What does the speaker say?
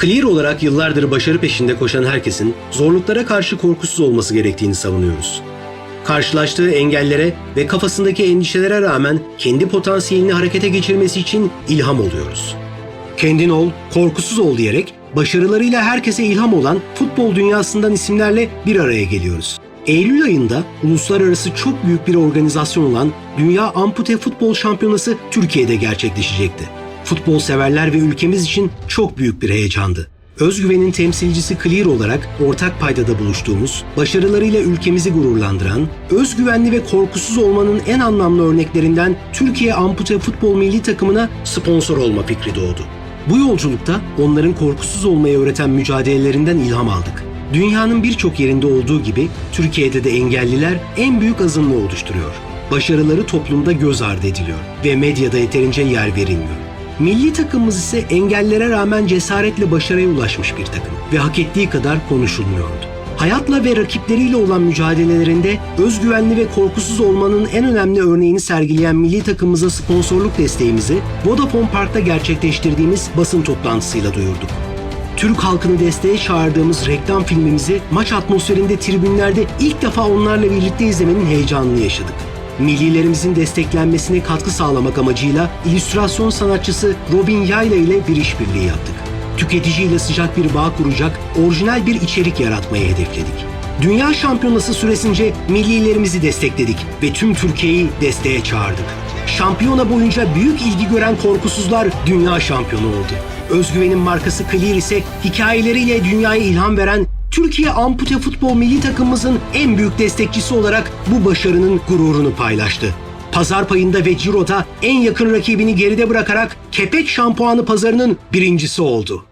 Clear olarak yıllardır başarı peşinde koşan herkesin zorluklara karşı korkusuz olması gerektiğini savunuyoruz. Karşılaştığı engellere ve kafasındaki endişelere rağmen kendi potansiyelini harekete geçirmesi için ilham oluyoruz. Kendin ol, korkusuz ol diyerek başarılarıyla herkese ilham olan futbol dünyasından isimlerle bir araya geliyoruz. Eylül ayında uluslararası çok büyük bir organizasyon olan Dünya Ampute Futbol Şampiyonası Türkiye'de gerçekleşecekti. Futbol severler ve ülkemiz için çok büyük bir heyecandı. Özgüvenin temsilcisi Clear olarak ortak paydada buluştuğumuz, başarılarıyla ülkemizi gururlandıran, özgüvenli ve korkusuz olmanın en anlamlı örneklerinden Türkiye Ampute Futbol Milli Takımına sponsor olma fikri doğdu. Bu yolculukta onların korkusuz olmayı öğreten mücadelelerinden ilham aldık. Dünyanın birçok yerinde olduğu gibi Türkiye'de de engelliler en büyük azınlığı oluşturuyor. Başarıları toplumda göz ardı ediliyor ve medyada yeterince yer verilmiyor. Milli takımımız ise engellere rağmen cesaretle başarıya ulaşmış bir takım ve hak ettiği kadar konuşulmuyordu. Hayatla ve rakipleriyle olan mücadelelerinde özgüvenli ve korkusuz olmanın en önemli örneğini sergileyen milli takımımıza sponsorluk desteğimizi Vodafone Park'ta gerçekleştirdiğimiz basın toplantısıyla duyurduk. Türk halkını desteğe çağırdığımız reklam filmimizi maç atmosferinde tribünlerde ilk defa onlarla birlikte izlemenin heyecanını yaşadık. Millilerimizin desteklenmesine katkı sağlamak amacıyla illüstrasyon sanatçısı Robin Yayla ile bir işbirliği yaptık. Tüketiciyle sıcak bir bağ kuracak, orijinal bir içerik yaratmayı hedefledik. Dünya şampiyonası süresince millilerimizi destekledik ve tüm Türkiye'yi desteğe çağırdık. Şampiyona boyunca büyük ilgi gören korkusuzlar dünya şampiyonu oldu. Özgüvenin markası Clear ise hikayeleriyle dünyaya ilham veren Türkiye Ampute Futbol Milli Takımımızın en büyük destekçisi olarak bu başarının gururunu paylaştı. Pazar payında ve Ciro'da en yakın rakibini geride bırakarak kepek şampuanı pazarının birincisi oldu.